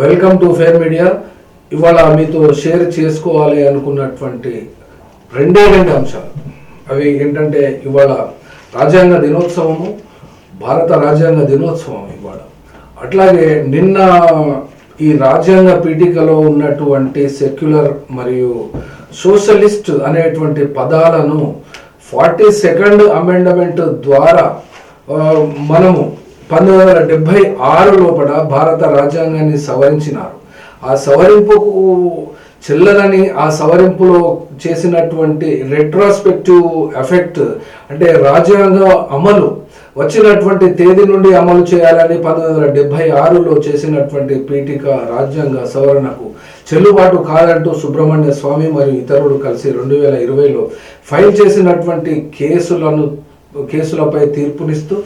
Welcome to fair media ఇవాళ మీతో share చేసుకోవాలి అనుకున్నటువంటి రెండే రెండు అంశాలు. అవి ఏంటంటే ఇవాళ రాజ్యాంగ దినోత్సవము భారత రాజ్యాంగ దినోత్సవం ఇవాళ. అట్లాగే నిన్న ఈ రాజ్యాంగ పీఠికలో ఉన్నటువంటి సెక్యులర్ మరియు సోషలిస్ట్ అనేటువంటి పదాలను ఫార్టీ సెకండ్ అమెండమెంట్ ద్వారా మనము పంతొమ్మిది వందల డెబ్బై ఆరు లోపల భారత రాజ్యాంగాన్ని సవరించినారు. ఆ సవరింపుకు చెల్లదని ఆ సవరింపులో చేసినటువంటి రెట్రాస్పెక్టివ్ ఎఫెక్ట్ అంటే రాజ్యాంగ అమలు వచ్చినటువంటి తేదీ నుండి అమలు చేయాలని పంతొమ్మిది వందల డెబ్బై ఆరులో చేసినటువంటి పీఠిక రాజ్యాంగ సవరణకు చెల్లుబాటు కాదంటూ సుబ్రహ్మణ్య స్వామి మరియు ఇతరులు కలిసి రెండు వేల ఇరవైలో ఫైల్ చేసినటువంటి కేసులను కేసులపై తీర్పునిస్తూ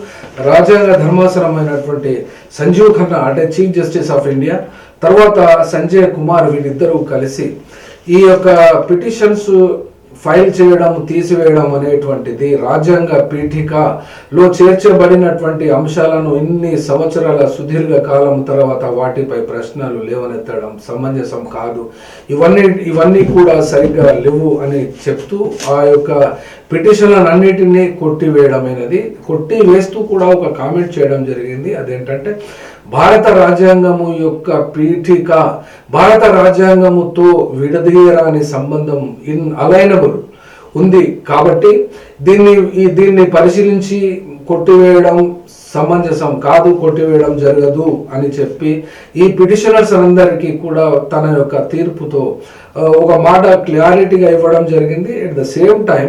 రాజ్యాంగ ధర్మాసనమైనటువంటి సంజీవ్ ఖన్నా అంటే చీఫ్ జస్టిస్ ఆఫ్ ఇండియా తర్వాత సంజయ్ కుమార్ వీళ్ళిద్దరూ కలిసి ఈ యొక్క పిటిషన్స్ ఫైల్ చేయడం తీసివేయడం అనేటువంటిది రాజ్యాంగ పీఠికలో చేర్చబడినటువంటి అంశాలను ఇన్ని సంవత్సరాల సుదీర్ఘ కాలం తర్వాత వాటిపై ప్రశ్నలు లేవనెత్తడం సమంజసం కాదు. ఇవన్నీ ఇవన్నీ కూడా సరిగ్గా లేవు అని చెప్తూ ఆ యొక్క పిటిషన్లను అన్నిటినీ కొట్టివేయడమైనది. కొట్టి వేస్తూ కూడా ఒక కామెంట్ చేయడం జరిగింది. అదేంటంటే భారత రాజ్యాంగము యొక్క పీఠిక భారత రాజ్యాంగముతో విడదీయరాని సంబంధం ఇన్ అలైనబుల్ ఉంది. కాబట్టి దీన్ని ఈ దీన్ని పరిశీలించి కొట్టివేయడం సమంజసం కాదు కొట్టివేయడం జరగదు అని చెప్పి ఈ పిటిషనర్స్ అందరికీ కూడా తన యొక్క తీర్పుతో ఒక మాట క్లారిటీగా ఇవ్వడం జరిగింది. అట్ ద సేమ్ టైం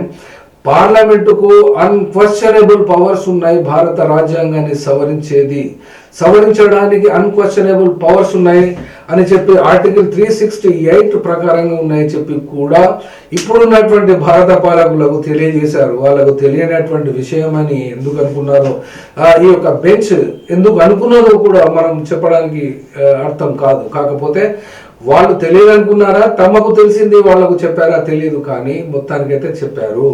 పార్లమెంటుకు అన్క్వశ్చనబుల్ పవర్స్ ఉన్నాయి. భారత రాజ్యాంగాన్ని సవరించేది సవరించడానికి అన్క్వశ్చనబుల్ పవర్స్ ఉన్నాయి అని చెప్పి ఆర్టికల్ త్రీ సిక్స్టీ ఎయిట్ ప్రకారంగా ఉన్నాయని చెప్పి కూడా ఇప్పుడున్నటువంటి భారత పాలకులకు తెలియజేశారు. వాళ్ళకు తెలియనటువంటి విషయం అని ఎందుకు అనుకున్నారో ఈ యొక్క బెంచ్ ఎందుకు అనుకున్నారో కూడా మనం చెప్పడానికి అర్థం కాదు. కాకపోతే వాళ్ళు తెలియదనుకున్నారా? తమకు తెలిసింది వాళ్ళకు చెప్పారా? తెలియదు కానీ మొత్తానికైతే చెప్పారు.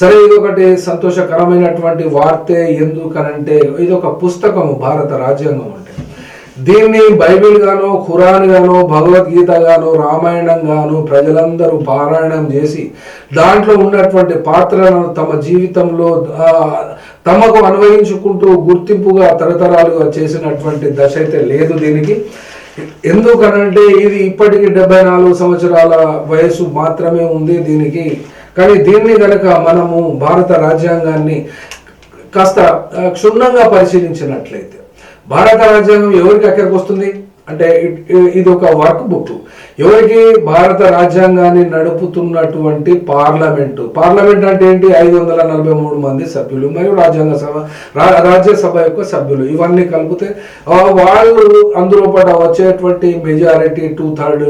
సరే ఇది ఒకటి సంతోషకరమైనటువంటి వార్తే. ఎందుకనంటే ఇది ఒక పుస్తకము భారత రాజ్యాంగం అంటే. దీన్ని బైబిల్ గానో ఖురాన్ గాను భగవద్గీత గాను రామాయణం గానో ప్రజలందరూ పారాయణం చేసి దాంట్లో ఉన్నటువంటి పాత్రలను తమ జీవితంలో తమకు అన్వయించుకుంటూ గుర్తింపుగా తరతరాలుగా చేసినటువంటి దశ అయితే లేదు దీనికి. ఎందుకనంటే ఇది ఇప్పటికి డెబ్బై నాలుగు సంవత్సరాల వయసు మాత్రమే ఉంది దీనికి. కానీ దీన్ని కనుక మనము భారత రాజ్యాంగాన్ని కాస్త క్షుణ్ణంగా పరిశీలించినట్లయితే భారత రాజ్యాంగం ఎవరికి అక్కడికి వస్తుంది? అంటే ఇది ఒక వర్క్ బుక్. ఎవరికి భారత రాజ్యాంగాన్ని నడుపుతున్నటువంటి పార్లమెంటు? పార్లమెంట్ అంటే ఏంటి? ఐదు వందల నలభై మూడు మంది సభ్యులు మరియు రాజ్యాంగ సభ రా- రాజ్యసభ యొక్క సభ్యులు. ఇవన్నీ కలిపితే వాళ్ళు అందులో పడ వచ్చేటువంటి majority two third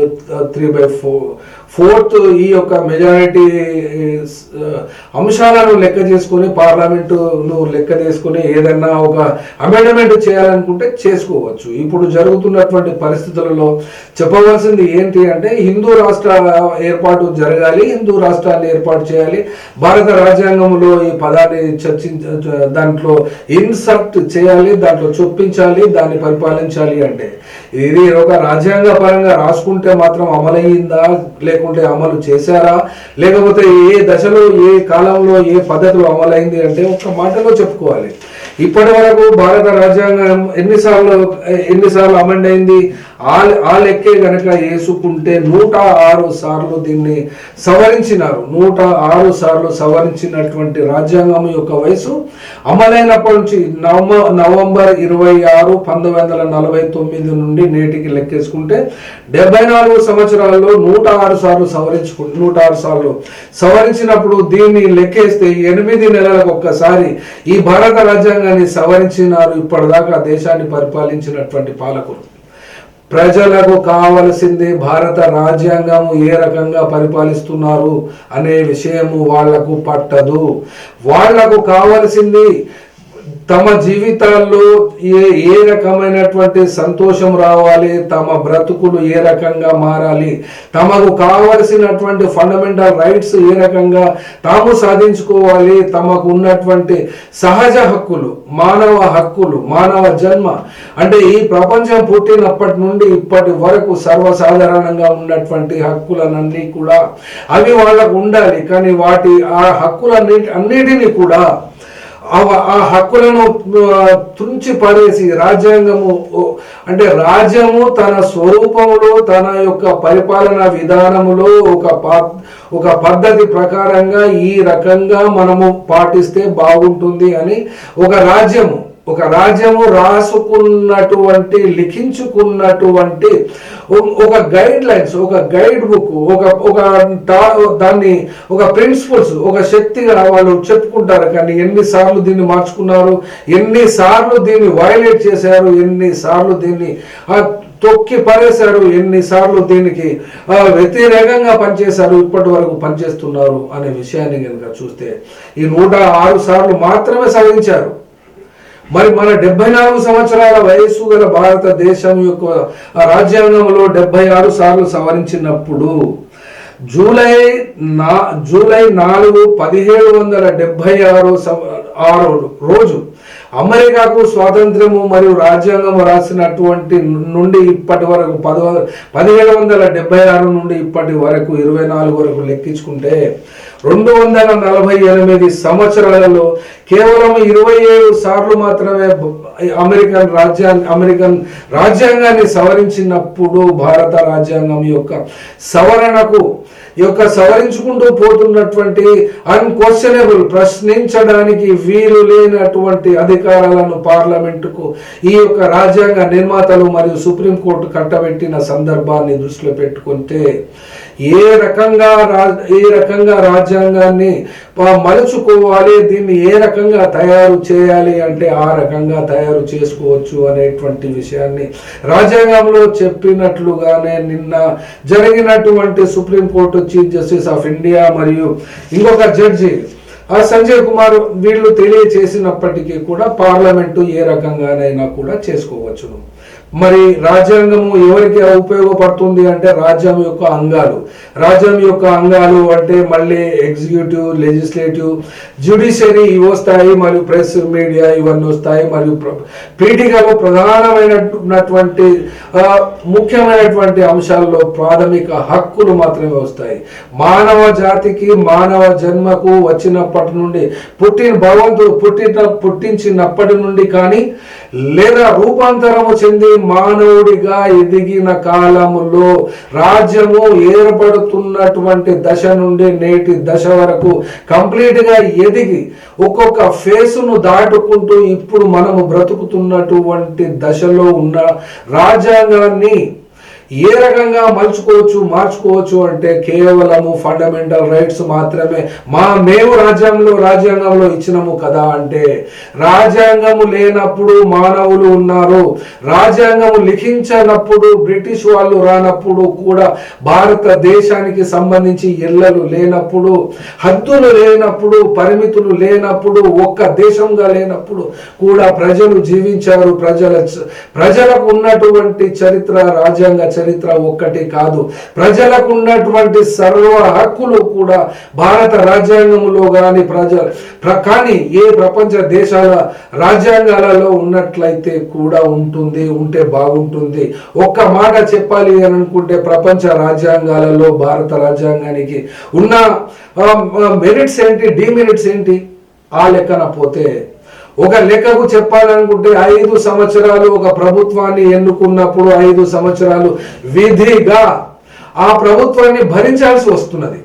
three by four fourth ఈ యొక్క మెజారిటీ uh, అంశాలను లెక్క చేసుకొని పార్లమెంటును లెక్క చేసుకొని ఏదన్నా ఒక అమెండ్మెంట్ చేయాలనుకుంటే చేసుకోవచ్చు. ఇప్పుడు జరుగుతున్నటువంటి పరిస్థితులలో చెప్పవలసింది ఏంటి అంటే హిందూ రాష్ట్ర ఏర్పాటు జరగాలి హిందూ రాష్ట్రాన్ని ఏర్పాటు చేయాలి. భారత రాజ్యాంగంలో ఈ పదాన్ని చర్చించ దాంట్లో ఇన్సర్ట్ చేయాలి దాంట్లో చొప్పించాలి దాన్ని పరిపాలించాలి అంటే. ఇది ఒక రాజ్యాంగ పరంగా రాసుకుంటే మాత్రం అమలయ్యిందా లేకుంటే అమలు చేశారా? లేకపోతే ఏ దశలో ఏ కాలంలో ఏ పద్ధతిలో అమలైంది అంటే ఒక మాటలో చెప్పుకోవాలి. ఇప్పటి వరకు భారత రాజ్యాంగం ఎన్నిసార్లు ఎన్నిసార్లు అమెండ్ అయింది? ఆ ఆ లెక్కే గనక వేసుకుంటే నూట ఆరు సార్లు దీన్ని సవరించినారు. నూట ఆరు సార్లు సవరించినటువంటి రాజ్యాంగం యొక్క వయసు అమలైనప్పటి నుంచి నవ నవంబర్ ఇరవై ఆరు పంతొమ్మిది వందల నలభై తొమ్మిది నుండి నేటికి లెక్కేసుకుంటే డెబ్బై నాలుగు సంవత్సరాల్లో నూట ఆరు సార్లు సవరించుకు నూట ఆరు సార్లు సవరించినప్పుడు దీన్ని లెక్కేస్తే ఎనిమిది నెలలకు ఒక్కసారి ఈ భారత రాజ్యాంగం రాజ్యాంగాన్ని సవరించినారు ఇప్పటిదాకా దేశాన్ని పరిపాలించినటువంటి పాలకులు. ప్రజలకు కావలసింది భారత రాజ్యాంగము ఏ రకంగా పరిపాలిస్తున్నారు అనే విషయము వాళ్ళకు పట్టదు. వాళ్ళకు కావలసింది తమ జీవితాల్లో ఏ ఏ రకమైనటువంటి సంతోషం రావాలి తమ బ్రతుకులు ఏ రకంగా మారాలి తమకు కావలసినటువంటి ఫండమెంటల్ రైట్స్ ఏ రకంగా తాము సాధించుకోవాలి తమకు ఉన్నటువంటి సహజ హక్కులు మానవ హక్కులు మానవ జన్మ. అంటే ఈ ప్రపంచం పుట్టినప్పటి నుండి ఇప్పటి వరకు సర్వసాధారణంగా ఉన్నటువంటి హక్కులనన్నీ కూడా అవి వాళ్ళకు ఉండాలి. కానీ వాటి ఆ హక్కులన్నిటి అన్నిటినీ కూడా ఆ- ఆ హక్కులను తుంచి పడేసి రాజ్యాంగము అంటే రాజ్యము తన స్వరూపములో తన యొక్క పరిపాలన విధానములో ఒక ఒక పద్ధతి ప్రకారంగా ఈ రకంగా మనము పాటిస్తే బాగుంటుంది అని ఒక రాజ్యము. ఒక రాజ్యము రాసుకున్నటువంటి లిఖించుకున్నటువంటి ఒక గైడ్ లైన్స్ ఒక గైడ్ బుక్ ఒక ఒక దాన్ని ఒక ప్రిన్సిపల్స్ ఒక శక్తిగా వాళ్ళు చెప్పుకుంటారు. కానీ ఎన్నిసార్లు దీన్ని మార్చుకున్నారు? ఎన్నిసార్లు దీన్ని వైలేట్ చేశారు? ఎన్నిసార్లు దీన్ని తొక్కి పడేశారు ఎన్నిసార్లు దీనికి వ్యతిరేకంగా పనిచేశారు? ఇప్పటి వరకు పనిచేస్తున్నారు? అనే విషయాన్ని కనుక చూస్తే ఈ నూట ఆరు సార్లు మాత్రమే సాధించారు. మరి మన డెబ్బై నాలుగు సంవత్సరాల వయస్సు గల భారతదేశం యొక్క రాజ్యాంగంలో డెబ్బై ఆరు సార్లు సవరించినప్పుడు జూలై నా జూలై నాలుగు పదిహేడు వందల డెబ్బై ఆరు ఆరు రోజు అమెరికాకు స్వాతంత్రము మరియు రాజ్యాంగం రాసినటువంటి నుండి ఇప్పటి వరకు పది పదిహేడు వందల డెబ్బై ఆరు నుండి ఇప్పటి వరకు ఇరవై నాలుగు వరకు లెక్కించుకుంటే రెండు వందల నలభై ఎనిమిది సంవత్సరాలలో కేవలం ఇరవై ఏడు సార్లు మాత్రమే అమెరికన్ రాజ్యా అమెరికన్ రాజ్యాంగాన్ని సవరించినప్పుడు భారత రాజ్యాంగం యొక్క సవరణకు ఈ యొక్క సవరించుకుంటూ పోతున్నటువంటి అన్క్వశ్చనబుల్ ప్రశ్నించడానికి వీలు లేనటువంటి అధికారాలను పార్లమెంటుకు ఈ యొక్క రాజ్యాంగ నిర్మాతలు మరియు సుప్రీంకోర్టు కట్టబెట్టిన సందర్భాన్ని దృష్టిలో పెట్టుకుంటే ఏ రకంగా ఏ రకంగా రాజ్యాంగాన్ని మలుచుకోవాలి దీన్ని ఏ రకంగా తయారు చేయాలి అంటే ఆ రకంగా తయారు చేసుకోవచ్చు అనేటువంటి విషయాన్ని రాజ్యాంగంలో చెప్పినట్లుగానే నిన్న జరిగినటువంటి supreme court chief justice of India మరియు ఇంకొక జడ్జి ఆ సంజయ్ కుమార్ వీళ్ళు తెలియచేసినప్పటికీ కూడా పార్లమెంటు ఏ రకంగానైనా కూడా చేసుకోవచ్చును. మరి రాజ్యాంగము ఎవరికి ఉపయోగపడుతుంది అంటే రాజ్యం యొక్క అంగాలు. రాజ్యం యొక్క అంగాలు అంటే మళ్ళీ ఎగ్జిక్యూటివ్ లెజిస్లేటివ్ జ్యుడిషియరీ ఇవి వస్తాయి మరియు ప్రెస్ మీడియా ఇవన్నీ వస్తాయి. మరియు పీఠికలో ప్రధానమైనటువంటి ముఖ్యమైనటువంటి అంశాల్లో ప్రాథమిక హక్కులు మాత్రమే వస్తాయి. మానవ జాతికి మానవ జన్మకు వచ్చినప్పటి నుండి పుట్టిన భగవంతుడు పుట్టిన పుట్టించినప్పటి నుండి కానీ లేదా రూపాంతరము చెంది మానవుడిగా ఎదిగిన కాలములో రాజ్యము ఏర్పడుతున్నటువంటి దశ నుండి నేటి దశ వరకు కంప్లీట్గా ఎదిగి ఒక్కొక్క ఫేసును దాటుకుంటూ ఇప్పుడు మనము బ్రతుకుతున్నటువంటి దశలో ఉన్న రాజ్యాంగాన్ని ఏ రకంగా మలుచుకోవచ్చు మార్చుకోవచ్చు అంటే కేవలము ఫండమెంటల్ రైట్స్ మాత్రమే. మా మేము రాజ్యాంగంలో రాజ్యాంగంలో ఇచ్చినాము కదా అంటే రాజ్యాంగము లేనప్పుడు మానవులు ఉన్నారు. రాజ్యాంగము లిఖించనప్పుడు బ్రిటిష్ వాళ్ళు రానప్పుడు కూడా భారతదేశానికి సంబంధించి ఎల్లలు లేనప్పుడు హద్దులు లేనప్పుడు పరిమితులు లేనప్పుడు ఒక్క దేశంగా లేనప్పుడు కూడా ప్రజలు జీవించారు. ప్రజల ప్రజలకు ఉన్నటువంటి చరిత్ర రాజ్యాంగ చరిత్ర ఒక్కటి కాదు ప్రజలకు ఉన్నటువంటి సర్వ హక్కులు కూడా భారత రాజ్యాంగంలో కానీ ప్రజ కానీ ఏ ప్రపంచ దేశాల రాజ్యాంగాలలో ఉన్నట్లయితే కూడా ఉంటుంది ఉంటే బాగుంటుంది. ఒక్క మాట చెప్పాలి అని అనుకుంటే ప్రపంచ రాజ్యాంగాలలో భారత రాజ్యాంగానికి ఉన్న మెరిట్స్ ఏంటి డిమెరిట్స్ ఏంటి? ఆ లెక్కన పోతే ఒక లెక్కకు చెప్పాలనుకుంటే ఐదు సంవత్సరాలు ఒక ప్రభుత్వాన్ని ఎన్నుకున్నప్పుడు ఐదు సంవత్సరాలు విధిగా ఆ ప్రభుత్వాన్ని భరించాల్సి వస్తున్నది.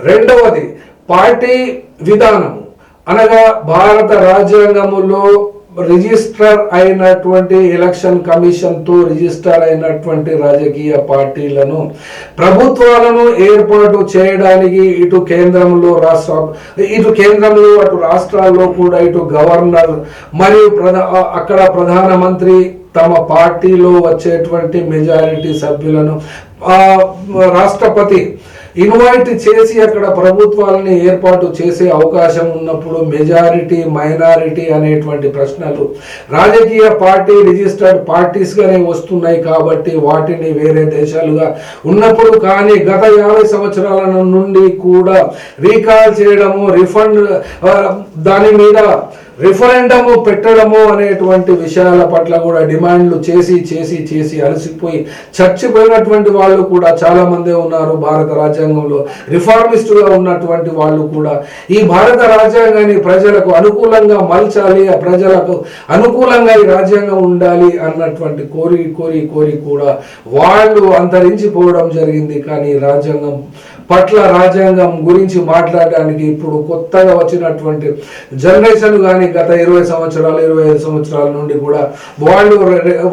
రెండవది పార్టీ విధానము. అనగా భారత రాజ్యాంగములో రిజిస్టర్ అయినటువంటి ఎలక్షన్ కమిషన్తో రిజిస్టర్ అయినటువంటి రాజకీయ పార్టీలను ప్రభుత్వాలను ఏర్పాటు చేయడానికి ఇటు కేంద్రంలో రాష్ట్ర ఇటు కేంద్రంలో అటు రాష్ట్రాల్లో కూడా ఇటు గవర్నర్ మరియు ప్రధా అక్కడ ప్రధానమంత్రి తమ పార్టీలో వచ్చేటువంటి మెజారిటీ సభ్యులను రాష్ట్రపతి ఇన్వైట్ చేసి అక్కడ ప్రభుత్వాలని ఏర్పాటు చేసే అవకాశం ఉన్నప్పుడు మెజారిటీ మైనారిటీ అనేటువంటి ప్రశ్నలు రాజకీయ పార్టీ రిజిస్టర్డ్ పార్టీస్గానే వస్తున్నాయి కాబట్టి వాటిని వేరే దేశాలుగా ఉన్నప్పుడు కానీ గత యాభై సంవత్సరాల నుండి కూడా రీకాల్ చేయడము రిఫండ్ దాని మీద రిఫరెండము పెట్టడము అనేటువంటి విషయాల పట్ల కూడా డిమాండ్లు చేసి చేసి చేసి అలసిపోయి చచ్చిపోయినటువంటి వాళ్ళు కూడా చాలా మందే ఉన్నారు భారత రాజ్యాంగంలో. రిఫార్మిస్టుగా ఉన్నటువంటి వాళ్ళు కూడా. ఈ భారత రాజ్యాంగాన్ని ప్రజలకు అనుకూలంగా మలచాలి ఆ ప్రజలకు అనుకూలంగా ఈ రాజ్యాంగం ఉండాలి అన్నటువంటి కోరి కోరి కోరి కూడా వాళ్ళు అంతరించిపోవడం జరిగింది. కానీ రాజ్యాంగం పట్ల రాజ్యాంగం గురించి మాట్లాడడానికి ఇప్పుడు కొత్తగా వచ్చినటువంటి జనరేషన్ కానీ గత ఇరవై సంవత్సరాలు ఇరవై ఐదు సంవత్సరాల నుండి కూడా వాళ్ళు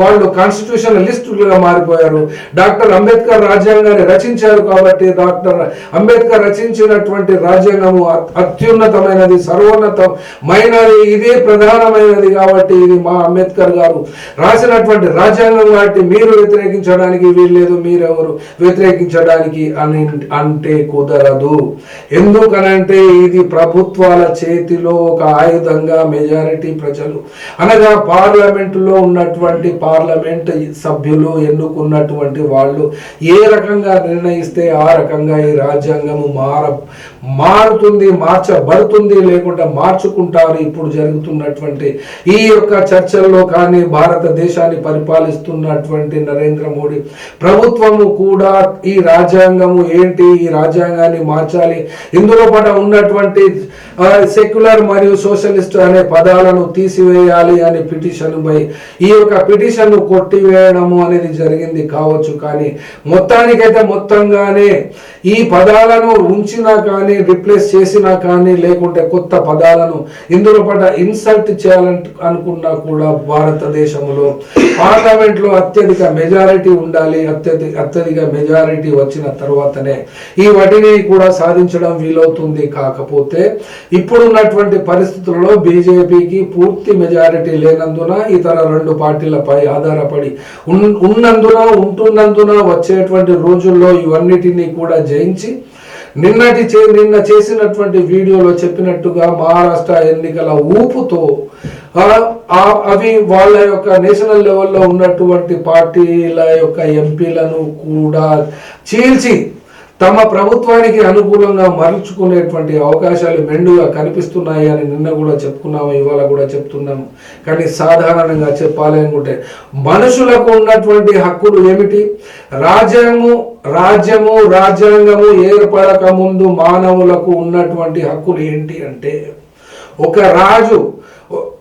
వాళ్ళు కాన్స్టిట్యూషన్ లిస్టులుగా మారిపోయారు. డాక్టర్ అంబేద్కర్ రాజ్యాంగాన్ని రచించారు కాబట్టి డాక్టర్ అంబేద్కర్ రచించినటువంటి రాజ్యాంగము అత్యున్నతమైనది సర్వోన్నతమైనది ఇదే ప్రధానమైనది కాబట్టి ఇది మా అంబేద్కర్ గారు రాసినటువంటి రాజ్యాంగం కాబట్టి మీరు వ్యతిరేకించడానికి వీల్లేదు మీరెవరు వ్యతిరేకించడానికి అని ఉంటే కుదరదు. ఎందుకనంటే ఇది ప్రభుత్వాల చేతిలో ఒక ఆయుధంగా మెజారిటీ ప్రజలు అనగా పార్లమెంటులో ఉన్నటువంటి పార్లమెంట్ సభ్యులు ఎన్నుకున్నటువంటి వాళ్ళు ఏ రకంగా నిర్ణయిస్తే ఆ రకంగా ఈ రాజ్యాంగము మార మారుతుంది మార్చబడుతుంది లేకుంటే మార్చుకుంటారు. ఇప్పుడు జరుగుతున్నటువంటి ఈ యొక్క చర్చల్లో కానీ భారతదేశాన్ని పరిపాలిస్తున్నటువంటి నరేంద్ర మోడీ ప్రభుత్వము కూడా ఈ రాజ్యాంగము ఏంటి? ఈ రాజ్యాంగాన్ని మార్చాలి. ఇందులో పట ఉన్నటువంటి సెక్యులర్ మరియు సోషలిస్ట్ అనే పదాలను తీసివేయాలి అనే పిటిషన్ పై ఈ యొక్క పిటిషన్ కొట్టివేయడము అనేది జరిగింది కావచ్చు కానీ మొత్తానికైతే మొత్తంగానే ఈ పదాలను ఉంచినా కానీ రిప్లేస్ చేసినా కానీ లేకుంటే కొత్త పదాలను ఇందులో పడ్డ ఇన్సల్ట్ చేయాలని అనుకున్నా కూడా భారతదేశంలో పార్లమెంట్లో అత్యధిక మెజారిటీ ఉండాలి అత్యధిక అత్యధిక మెజారిటీ వచ్చిన తర్వాతనే ఈ వాటిని కూడా సాధించడం వీలవుతుంది. కాకపోతే ఇప్పుడున్నటువంటి పరిస్థితుల్లో బీజేపీకి పూర్తి మెజారిటీ లేనందున ఇతర రెండు పార్టీలపై ఆధారపడి ఉన్నందున ఉంటున్నందున వచ్చేటువంటి రోజుల్లో ఇవన్నిటినీ కూడా జయించి నిన్నటి చే నిన్న చేసినటువంటి వీడియోలో చెప్పినట్టుగా మహారాష్ట్ర ఎన్నికల ఊపుతో అవి వాళ్ళ యొక్క నేషనల్ లెవెల్లో ఉన్నటువంటి పార్టీల యొక్క ఎంపీలను కూడా చీల్చి తమ ప్రభుత్వానికి అనుకూలంగా మరల్చుకునేటువంటి అవకాశాలు మెండుగా కనిపిస్తున్నాయి అని నిన్న కూడా చెప్పుకున్నాము ఇవాళ కూడా చెప్తున్నాము. కానీ సాధారణంగా చెప్పాలి అనుకుంటే మనుషులకు ఉన్నటువంటి హక్కులు ఏమిటి? రాజ్యము రాజ్యము రాజ్యాంగము ఏర్పడక ముందు మానవులకు ఉన్నటువంటి హక్కులు ఏంటి అంటే ఒక రాజు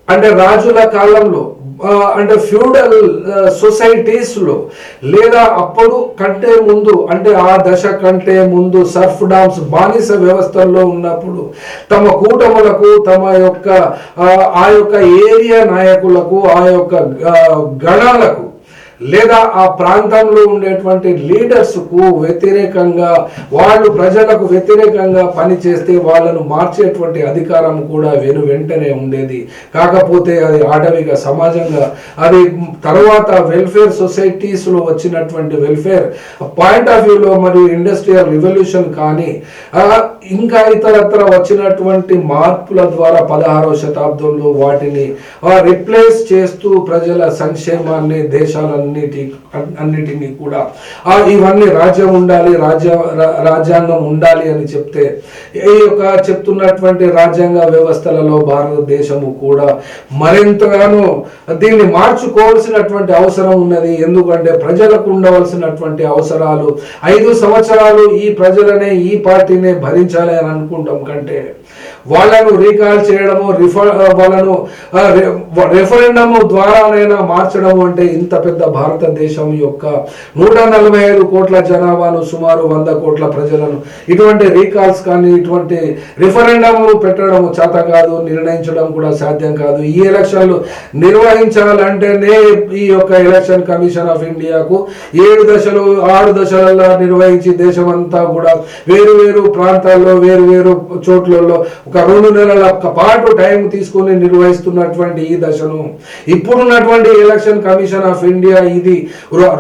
అంటే రాజుల కాలంలో అంటే ఫ్యూడల్ సొసైటీస్లో లేదా అప్పుడు కంటే ముందు అంటే ఆ దశ కంటే ముందు సర్ఫ్ డామ్స్ బానిస వ్యవస్థల్లో ఉన్నప్పుడు తమ కూటములకు తమ యొక్క ఆ, యొక్క ఏరియా నాయకులకు ఆ యొక్క గణాలకు లేదా ఆ ప్రాంతంలో ఉండేటువంటి లీడర్స్కు వ్యతిరేకంగా వాళ్ళు ప్రజలకు వ్యతిరేకంగా పనిచేస్తే వాళ్ళను మార్చేటువంటి అధికారం కూడా వెను వెంటనే ఉండేది. కాకపోతే అది ఆటవిక సమాజంగా అది తర్వాత వెల్ఫేర్ సొసైటీస్లో వచ్చినటువంటి వెల్ఫేర్ పాయింట్ ఆఫ్ వ్యూలో మరియు ఇండస్ట్రియల్ రివల్యూషన్ కానీ ఇంకా ఇతరత్ర వచ్చినటువంటి మార్పుల ద్వారా పదహారవ శతాబ్దంలో వాటిని రిప్లేస్ చేస్తూ ప్రజల సంక్షేమాన్ని అన్నిటి అన్నిటినీ కూడా. ఆ, ఇవన్నీ రాజ్యం ఉండాలి రాజ్య రాజ్యాంగం ఉండాలి అని చెప్తే ఈ యొక్క చెప్తున్నటువంటి రాజ్యాంగ వ్యవస్థలలో భారతదేశము కూడా మరింతగానో దీన్ని మార్చుకోవాల్సినటువంటి అవసరం ఉన్నది. ఎందుకంటే ప్రజలకు ఉండవలసినటువంటి అవసరాలు ఐదు సంవత్సరాలు ఈ ప్రజలనే ఈ పార్టీనే భరించాలి అని అనుకుంటాం కంటే వాళ్ళను రీకాల్ చేయడము రిఫర్ వాళ్ళను ఆ, రెఫరెండము ద్వారానైనా మార్చడం అంటే ఇంత పెద్ద భారతదేశం యొక్క నూట నలభై ఐదు కోట్ల జనాభాను సుమారు వంద కోట్ల ప్రజలను ఇటువంటి రీకాల్స్ కానీ ఇటువంటి రిఫరెండమ్ పెట్టడం చేత కాదు నిర్ణయించడం కూడా సాధ్యం కాదు. ఈ ఎలక్షన్లు నిర్వహించాలంటేనే ఈ యొక్క ఎలక్షన్ కమిషన్ ఆఫ్ ఇండియాకు ఏడు దశలు ఆరు దశలలో నిర్వహించి దేశమంతా కూడా వేరు వేరు ప్రాంతాల్లో వేరు వేరు చోట్లలో ఒక ఒక రెండు నెలల పాటు టైం తీసుకొని నిర్వహిస్తున్నటువంటి ఈ దశను. ఇప్పుడున్నటువంటి ఎలక్షన్ కమిషన్ ఆఫ్ ఇండియా ఇది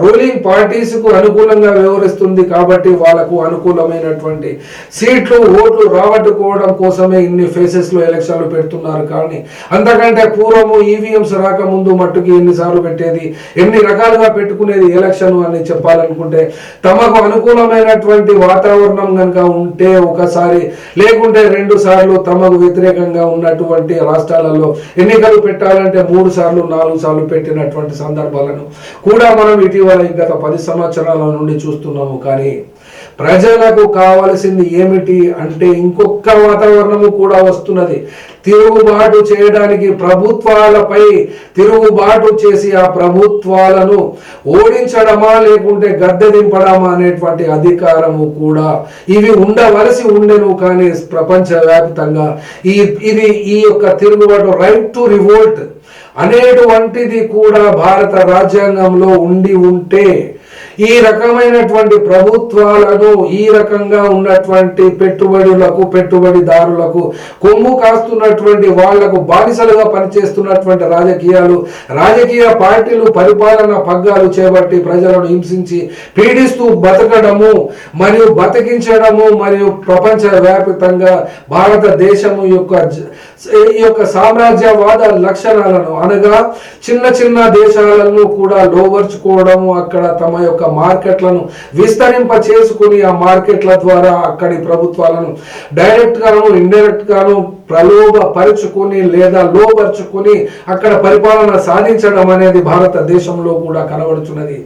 రూలింగ్ పార్టీస్కు అనుకూలంగా వ్యవహరిస్తుంది కాబట్టి వాళ్ళకు అనుకూలమైనటువంటి సీట్లు ఓట్లు రాబట్టుకోవడం కోసమే ఇన్ని ఫేసెస్లో ఎలక్షన్లు పెడుతున్నారు. కానీ అంతకంటే పూర్వము ఈవీఎంస్ రాకముందు మట్టుకి ఎన్నిసార్లు పెట్టేది ఎన్ని రకాలుగా పెట్టుకునేది ఎలక్షన్ అని చెప్పాలనుకుంటే తమకు అనుకూలమైనటువంటి వాతావరణం కనుక ఉంటే ఒకసారి లేకుంటే రెండు సార్లు తమకు వ్యతిరేకంగా ఉన్నటువంటి రాష్ట్రాలలో ఎన్నికలు పెట్టాలంటే మూడు సార్లు నాలుగు సార్లు పెట్టినటువంటి సందర్భాలను కూడా మనం ఇటీవల గత పది సంవత్సరాల నుండి చూస్తున్నాము. కానీ ప్రజలకు కావలసింది ఏమిటి అంటే ఇంకొక వాతావరణము కూడా వస్తున్నది. తిరుగుబాటు చేయడానికి ప్రభుత్వాలపై తిరుగుబాటు చేసి ఆ ప్రభుత్వాలను ఓడించడమా లేకుంటే గద్దె దింపడమా అనేటువంటి అధికారము కూడా ఇవి ఉండవలసి ఉండెను కానీ ప్రపంచవ్యాప్తంగా ఈ ఇది ఈ యొక్క తిరుగుబాటు రైట్ టు రివోల్ట్ అనేటువంటిది కూడా భారత రాజ్యాంగంలో ఉండి ఉంటే ఈ రకమైనటువంటి ప్రభుత్వాలను ఈ రకంగా ఉన్నటువంటి పెట్టుబడులకు పెట్టుబడిదారులకు కొమ్ము కాస్తున్నటువంటి వాళ్ళకు బానిసలుగా పనిచేస్తున్నటువంటి రాజకీయాలు రాజకీయ పార్టీలు పరిపాలన పగ్గాలు చేపట్టి ప్రజలను హింసించి పీడిస్తూ బతకడము మరియు బతికించడము మరియు ప్రపంచ వ్యాప్తంగా భారతదేశము యొక్క ఈ యొక్క సామ్రాజ్యవాద లక్షణాలను అనగా చిన్న చిన్న దేశాలను కూడా లోవర్చుకోవడం అక్కడ తమ యొక్క మార్కెట్లను విస్తరింప చేసుకుని ఆ మార్కెట్ల ద్వారా అక్కడి ప్రభుత్వాలను డైరెక్ట్ గాను ఇండైరెక్ట్ గాను ప్రలోభపరుచుకుని లేదా లోపరుచుకొని అక్కడ పరిపాలన సాధించడం అనేది భారతదేశంలో కూడా కనబడుతున్నది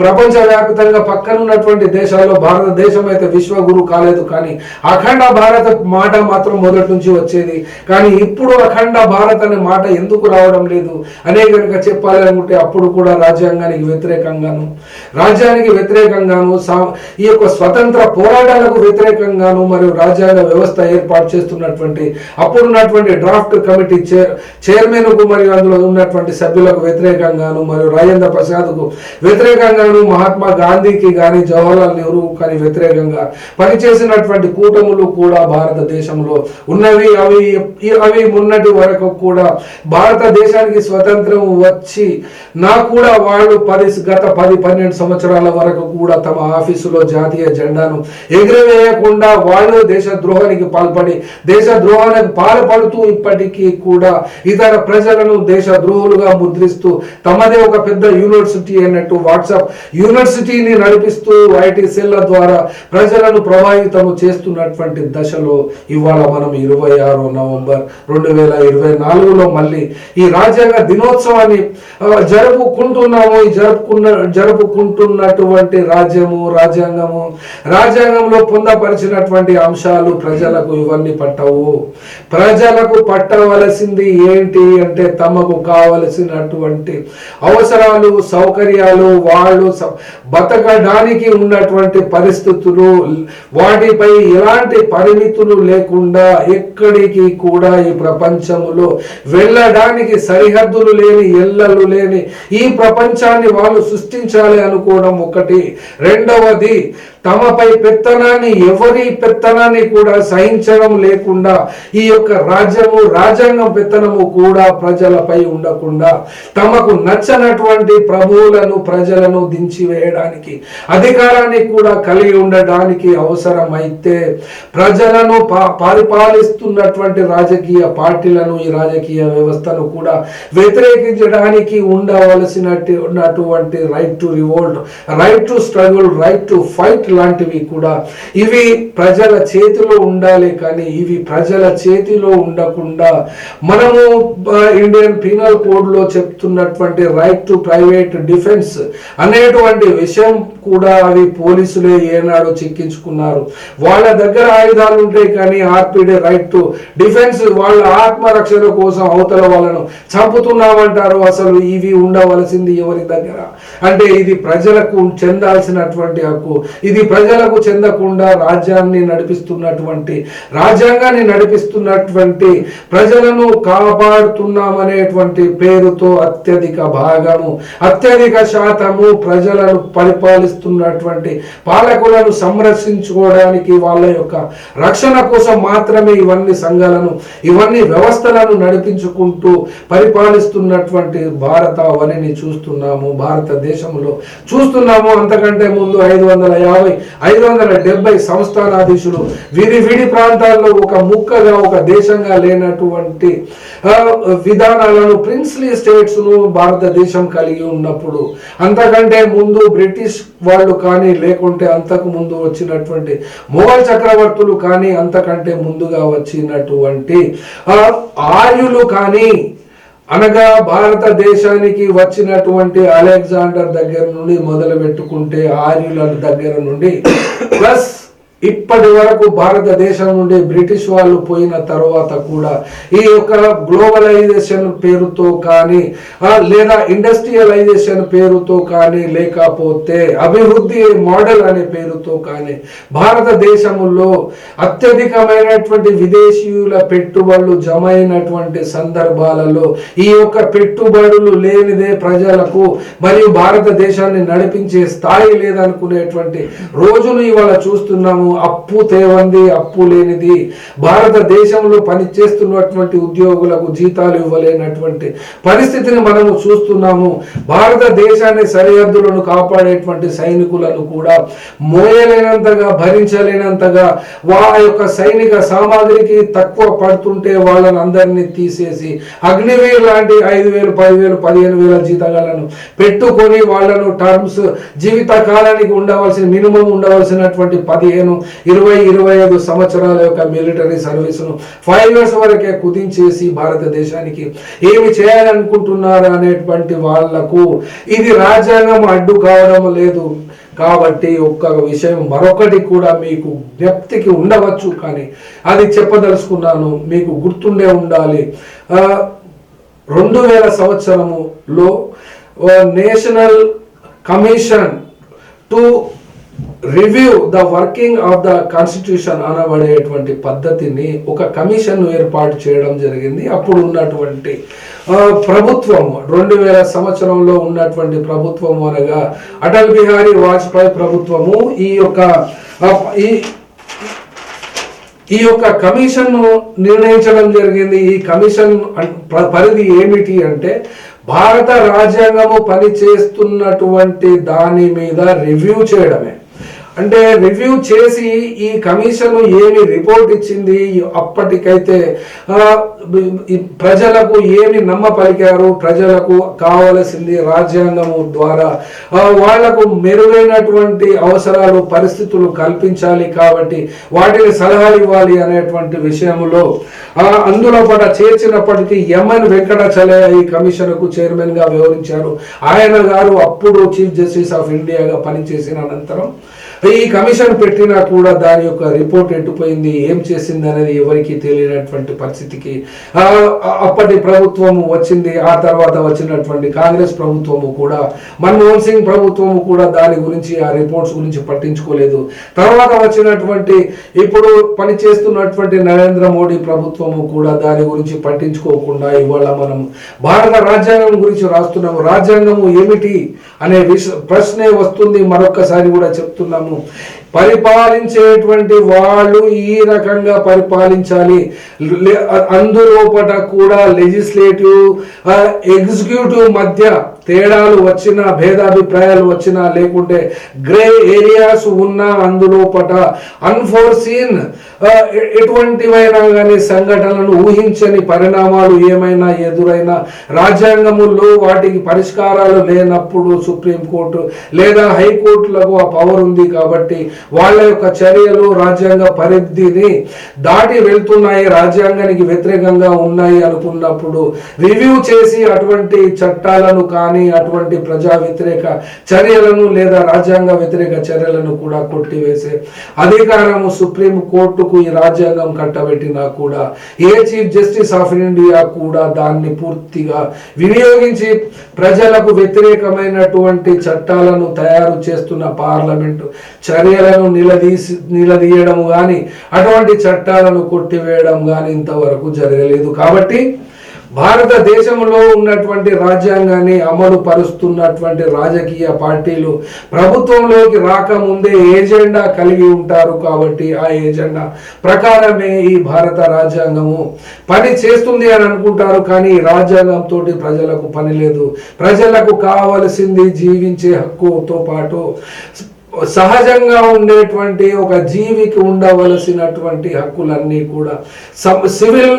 ప్రపంచవ్యాప్తంగా పక్కనున్నటువంటి దేశాల్లో భారతదేశం అయితే విశ్వగురు కాలేదు కానీ అఖండ భారత మాట మాత్రం మొదటి నుంచి వచ్చేది. కానీ ఇప్పుడు అఖండ భారత్ అనే మాట ఎందుకు రావడం లేదు? అనే కనుక చెప్పాలి అనుకుంటే అప్పుడు కూడా రాజ్యాంగానికి వ్యతిరేకంగాను రాజ్యానికి వ్యతిరేకంగాను సా- ఈ యొక్క స్వతంత్ర పోరాటాలకు వ్యతిరేకంగాను మరియు రాజ్యాంగ వ్యవస్థ ఏర్పాటు చేస్తున్నటువంటి అప్పుడు ఉన్నటువంటి డ్రాఫ్ట్ కమిటీ చైర్ చైర్మన్కు మరియు అందులో ఉన్నటువంటి సభ్యులకు వ్యతిరేకంగాను మరియు రాజేంద్ర ప్రసాద్కు వ్యతిరేకంగాను మహాత్మా గాంధీకి కానీ జవహర్లాల్ నెహ్రూ కానీ వ్యతిరేకంగా పనిచేసినటువంటి కూటములు కూడా భారతదేశంలో ఉన్నవి. అవి అవి మొన్నటి వరకు కూడా భారతదేశానికి స్వతంత్రం వచ్చి నా కూడా వాళ్ళు పది గత పది పన్నెండు సంవత్సరాల వరకు కూడా తమ ఆఫీసులో జాతీయ జెండాను ఎగురవేయకుండా వాళ్ళు దేశ ద్రోహానికి పాల్పడి దేశ పాల్పడుతూ ఇప్పటికీ కూడా ఇతర ప్రజలను దేశ ద్రోహులుగా ముద్రిస్తూ తమదే ఒక పెద్ద యూనివర్సిటీ అన్నట్టు వాట్సాప్ యూనివర్సిటీని నడిపిస్తూ ఐటీ సెల్ల ద్వారా ప్రజలను ప్రభావితం చేస్తున్నటువంటి దశలో ఇవాళ మనం ఇరవై ఆరు నవంబర్ రెండు వేల ఇరవై నాలుగులో మళ్ళీ ఈ రాజ్యాంగ దినోత్సవాన్ని జరుపుకుంటున్నాము. ఈ జరుపుకున్న జరుపుకుంటున్నటువంటి రాజ్యము రాజ్యాంగము రాజ్యాంగంలో పొందపరిచినటువంటి అంశాలు ప్రజలకు ఇవన్నీ పట్టవు. ప్రజలకు పట్టవలసింది ఏంటి అంటే తమకు కావలసినటువంటి అవసరాలు సౌకర్యాలు వాళ్ళు బతకడానికి ఉన్నటువంటి పరిస్థితులు వాటిపై ఎలాంటి పరిమితులు లేకుండా ఎక్కడికి కూడా ఈ ప్రపంచంలో వెళ్ళడానికి సరిహద్దులు లేని ఎల్లలు లేని ఈ ప్రపంచాన్ని వాళ్ళు సృష్టించాలి అనుకోవడం ఒకటి. రెండవది తమపై పెత్తనాన్ని ఎవరి పెత్తనాన్ని కూడా సహించడం లేకుండా ఈ యొక్క రాజ్యము రాజ్యాంగం పెత్తనము కూడా ప్రజలపై ఉండకుండా తమకు నచ్చనటువంటి ప్రభువులను ప్రజలను దించివేయడానికి అధికారాన్ని కూడా కలిగి ఉండడానికి అవసరమైతే ప్రజలను పరిపాలిస్తున్నటువంటి రాజకీయ పార్టీలను ఈ రాజకీయ వ్యవస్థను కూడా వ్యతిరేకించడానికి ఉండవలసినట్టు ఉన్నటువంటి right to revolt right to struggle right to fight లాంటివి కూడా ఇవి ప్రజల చేతిలో ఉండాలి కానీ ఇవి ప్రజల చేతిలో ఉండకుండా మనము ఇండియన్ పీనల్ కోడ్లో చెప్తున్నటువంటి రైట్ టు ప్రైవేట్ డిఫెన్స్ అనేటువంటి విషయం కూడా అవి పోలీసులే ఏనాడు చిక్కించుకున్నారు. వాళ్ళ దగ్గర ఆయుధాలు ఉంటాయి కానీ ఆర్పీడే రైట్ టు డిఫెన్స్ వాళ్ళ ఆత్మరక్షణ కోసం అవతల వాళ్ళను చంపుతున్నామంటారు. అసలు ఇవి ఉండవలసింది ఎవరి దగ్గర? అంటే ఇది ప్రజలకు చెందాల్సినటువంటి హక్కు. ఇది ప్రజలకు చెందకుండా రాజ్యాన్ని నడిపిస్తున్నటువంటి రాజ్యాంగాన్ని నడిపిస్తున్నటువంటి ప్రజలను కాపాడుతున్నామనేటువంటి పేరుతో అత్యధిక భాగము అత్యధిక శాతము ప్రజలను పరిపాలిస్తున్నటువంటి పాలకులను సంరక్షించుకోవడానికి వాళ్ళ యొక్క రక్షణ కోసం మాత్రమే ఇవన్నీ సంఘాలను ఇవన్నీ వ్యవస్థలను నడిపించుకుంటూ పరిపాలిస్తున్నటువంటి భారత వనిని చూస్తున్నాము భారతదేశంలో చూస్తున్నాము. అంతకంటే ముందు ఐదు వందల యాభై ఐదు వందల డెబ్బై సంస్థానాధీశులు విడి విడి ప్రాంతాల్లో ఒక ముక్కగా ఒక దేశంగా లేనటువంటి విధానాలను ప్రిన్స్లీ స్టేట్స్ను భారతదేశం కలిగి ఉన్నప్పుడు అంతకంటే ముందు బ్రిటిష్ వాళ్ళు కానీ లేకుంటే అంతకు ముందు వచ్చినటువంటి మొఘల్ చక్రవర్తులు కానీ అంతకంటే ముందుగా వచ్చినటువంటి ఆర్యులు కానీ అనగా భారతదేశానికి వచ్చినటువంటి అలెగ్జాండర్ దగ్గర నుండి మొదలు పెట్టుకుంటే ఆర్యుల దగ్గర నుండి ప్లస్ ఇప్పటి వరకు భారతదేశం నుండి బ్రిటిష్ వాళ్ళు పోయిన తర్వాత కూడా ఈ యొక్క గ్లోబలైజేషన్ పేరుతో కానీ లేదా ఇండస్ట్రియలైజేషన్ పేరుతో కానీ లేకపోతే అభివృద్ధి మోడల్ అనే పేరుతో కానీ భారతదేశంలో అత్యధికమైనటువంటి విదేశీయుల పెట్టుబడులు జమ అయినటువంటి సందర్భాలలో ఈ యొక్క పెట్టుబడులు లేనిదే ప్రజలకు మరియు భారతదేశాన్ని నడిపించే స్థాయి లేదనుకునేటువంటి రోజులు ఇవాళ చూస్తున్నాము. అప్పు తేవంది అప్పు లేనిది. భారతదేశంలో పనిచేస్తున్నటువంటి ఉద్యోగులకు జీతాలు ఇవ్వలేనటువంటి పరిస్థితిని మనము చూస్తున్నాము. భారతదేశాన్ని సరిహద్దులను కాపాడేటువంటి సైనికులను కూడా మోయలేనంతగా భరించలేనంతగా వా యొక్క సైనిక సామాగ్రికి తక్కువ పడుతుంటే వాళ్ళని అందరినీ తీసేసి అగ్నివీర్ లాంటి ఐదు వేలు పదివేలు పదిహేను వేల జీతగాలను పెట్టుకొని వాళ్ళను టర్మ్స్ జీవిత కాలానికి ఉండవలసిన మినిమం ఉండవలసినటువంటి పదిహేను ఇరవై ఇరవై ఐదు సంవత్సరాల యొక్క మిలిటరీ సర్వీసును ఫైవ్ ఇయర్స్ వరకే కుదించేసి భారతదేశానికి ఏమి చేయాలనుకుంటున్నారు అనేటువంటి వాళ్ళకు ఇది రాజ్యాంగం అడ్డు కావడం లేదు. కాబట్టి ఒక్క విషయం మరొకటి కూడా మీకు జ్ఞప్తికి ఉండవచ్చు కానీ అది చెప్పదలుచుకున్నాను. మీకు గుర్తుండే ఉండాలి. రెండు వేల సంవత్సరములో national commission to review the working of the constitution అనబడేటువంటి పద్ధతిని ఒక కమిషన్ ఏర్పాటు చేయడం జరిగింది. అప్పుడు ఉన్నటువంటి ప్రభుత్వం రెండు వేల సంవత్సరంలో ఉన్నటువంటి ప్రభుత్వం అనగా అటల్ బిహారీ వాజ్పేయి ప్రభుత్వము. ఈ యొక్క ఈ ఈ యొక్క కమిషన్ను నిర్ణయించడం జరిగింది. ఈ కమిషన్ పరిధి ఏమిటి అంటే భారత రాజ్యాంగము పనిచేస్తున్నటువంటి దాని మీద రివ్యూ చేయడమే. అంటే రివ్యూ చేసి ఈ కమిషన్ ఏమి రిపోర్ట్ ఇచ్చింది? అప్పటికైతే ప్రజలకు ఏమి నమ్మ పలికారు ప్రజలకు కావలసింది రాజ్యాంగము ద్వారా వాళ్ళకు మెరుగైనటువంటి అవసరాలు పరిస్థితులు కల్పించాలి కాబట్టి వాటిని సలహాలు ఇవ్వాలి అనేటువంటి విషయంలో అందులో పడ చేర్చినప్పటికీ ఎంఎన్ వెంకటాచలయ ఈ కమిషన్కు చైర్మన్గా ఆయన గారు అప్పుడు చీఫ్ జస్టిస్ ఆఫ్ ఇండియాగా పనిచేసిన అనంతరం ఈ కమిషన్ పెట్టినా కూడా దాని యొక్క రిపోర్ట్ ఎట్టుపోయింది ఏం చేసింది అనేది ఎవరికి తెలియనటువంటి పరిస్థితికి అప్పటి ప్రభుత్వము వచ్చింది ఆ తర్వాత వచ్చినటువంటి కాంగ్రెస్ ప్రభుత్వము కూడా మన్మోహన్ సింగ్ ప్రభుత్వము కూడా దాని గురించి ఆ రిపోర్ట్స్ గురించి పట్టించుకోలేదు. తర్వాత వచ్చినటువంటి ఇప్పుడు పనిచేస్తున్నటువంటి నరేంద్ర మోడీ ప్రభుత్వము కూడా దాని గురించి పట్టించుకోకుండా ఇవాళ మనం భారత రాజ్యాంగం గురించి రాస్తున్నాము. రాజ్యాంగము ఏమిటి అనే విష ప్రశ్నే వస్తుంది. మరొక్కసారి కూడా చెప్తున్నాము. problema. పరిపాలించేటువంటి వాళ్ళు ఈ రకంగా పరిపాలించాలి. అందులోపట కూడా లెజిస్లేటివ్ ఎగ్జిక్యూటివ్ మధ్య తేడాలు వచ్చినా భేదాభిప్రాయాలు వచ్చినా లేకుంటే గ్రే ఏరియాస్ ఉన్నా అందులోపట అన్ఫోర్సీన్ ఎటువంటివైనా కానీ సంఘటనలను ఊహించని పరిణామాలు ఏమైనా ఎదురైనా రాజ్యాంగముల్లో వాటికి పరిష్కారాలు లేనప్పుడు సుప్రీంకోర్టు లేదా హైకోర్టులకు ఆ పవర్ ఉంది కాబట్టి వాళ్ళ యొక్క చర్యలు రాజ్యాంగ పరిధిని దాటి వెళ్తున్నాయి రాజ్యాంగానికి వ్యతిరేకంగా ఉన్నాయి అనుకున్నప్పుడు రివ్యూ చేసి అటువంటి చట్టాలను కానీ అటువంటి ప్రజా వ్యతిరేక చర్యలను లేదా రాజ్యాంగ వ్యతిరేక చర్యలను కూడా కొట్టివేసే అధికారము సుప్రీం కోర్టుకు ఈ రాజ్యాంగం కట్టబెట్టినా కూడా ఏ చీఫ్ జస్టిస్ ఆఫ్ ఇండియా కూడా దాన్ని పూర్తిగా వినియోగించి ప్రజలకు వ్యతిరేకమైనటువంటి చట్టాలను తయారు చేస్తున్న పార్లమెంటు చట్టాలను నిలదీసి నిలదీయడం కానీ అటువంటి చట్టాలను కొట్టివేయడం కానీ ఇంతవరకు జరగలేదు. కాబట్టి భారతదేశంలో ఉన్నటువంటి రాజ్యాంగాన్ని అమలు పరుస్తున్నటువంటి రాజకీయ పార్టీలు ప్రభుత్వంలోకి రాకముందే ఏజెండా కలిగి ఉంటారు కాబట్టి ఆ ఏజెండా ప్రకారమే ఈ భారత రాజ్యాంగము పని చేస్తుంది అని అనుకుంటారు కానీ ఈ రాజ్యాంగంతో ప్రజలకు పని లేదు. ప్రజలకు కావలసింది జీవించే హక్కుతో పాటు సహజంగా ఉండేటువంటి ఒక జీవికి ఉండవలసినటువంటి హక్కులన్నీ కూడా సివిల్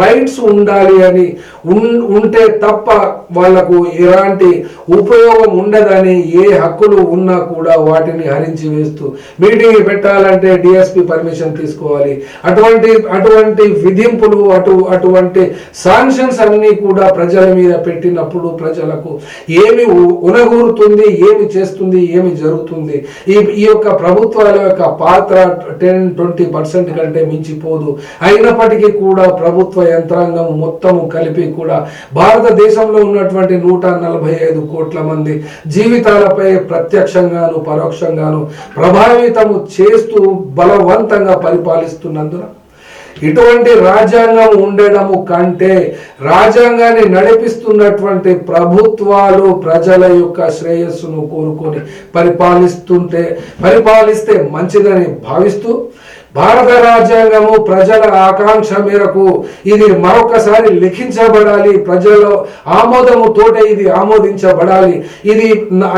రైట్స్ ఉండాలి అని ఉన్- ఉంటే తప్ప వాళ్ళకు ఎలాంటి ఉపయోగం ఉండదని ఏ హక్కులు ఉన్నా కూడా వాటిని హరించి వేస్తూ మీటింగ్ పెట్టాలంటే డిఎస్పి పర్మిషన్ తీసుకోవాలి. అటువంటి అటువంటి విధింపులు అటు అటువంటి శాంక్షన్స్ అన్నీ కూడా ప్రజల మీద పెట్టినప్పుడు ప్రజలకు ఏమి ఉనగూరుతుంది ఏమి చేస్తుంది ఏమి జరుగుతుంది ఈ ఈ యొక్క ప్రభుత్వాల యొక్క పాత్ర టెన్ ట్వంటీ పర్సెంట్ కంటే మించిపోదు. అయినప్పటికీ కూడా ప్రభుత్వ యంత్రాంగం మొత్తము కలిపి కూడా భారతదేశంలో ఉన్నటువంటి నూట నలభై ఐదు కోట్ల మంది జీవితాలపై ప్రత్యక్షంగాను పరోక్షంగాను ప్రభావితము చేస్తూ బలవంతంగా పరిపాలిస్తున్నందున ఇటువంటి రాజ్యాంగం ఉండడము కంటే రాజ్యాంగాన్ని నడిపిస్తున్నటువంటి ప్రభుత్వాలు ప్రజల యొక్క శ్రేయస్సును కోరుకొని పరిపాలిస్తుంటే పరిపాలిస్తే మంచిదని భావిస్తూ భారత రాజ్యాంగము ప్రజల ఆకాంక్ష మేరకు ఇది మరొకసారి లిఖించబడాలి. ప్రజలు ఆమోదము తోటే ఇది ఆమోదించబడాలి. ఇది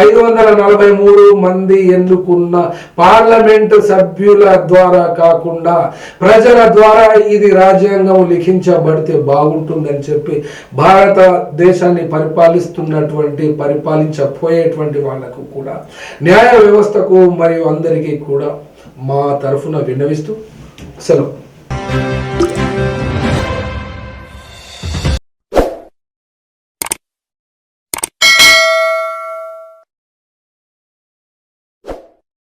ఐదు వందల నలభై మూడు మంది ఎన్నుకున్న పార్లమెంటు సభ్యుల ద్వారా కాకుండా ప్రజల ద్వారా ఇది రాజ్యాంగం లిఖించబడితే బాగుంటుందని చెప్పి భారతదేశాన్ని పరిపాలిస్తున్నటువంటి పరిపాలించపోయేటువంటి వాళ్ళకు కూడా న్యాయ వ్యవస్థకు మరియు అందరికీ కూడా మా తరఫున విన్నవిస్తూ సెలవు.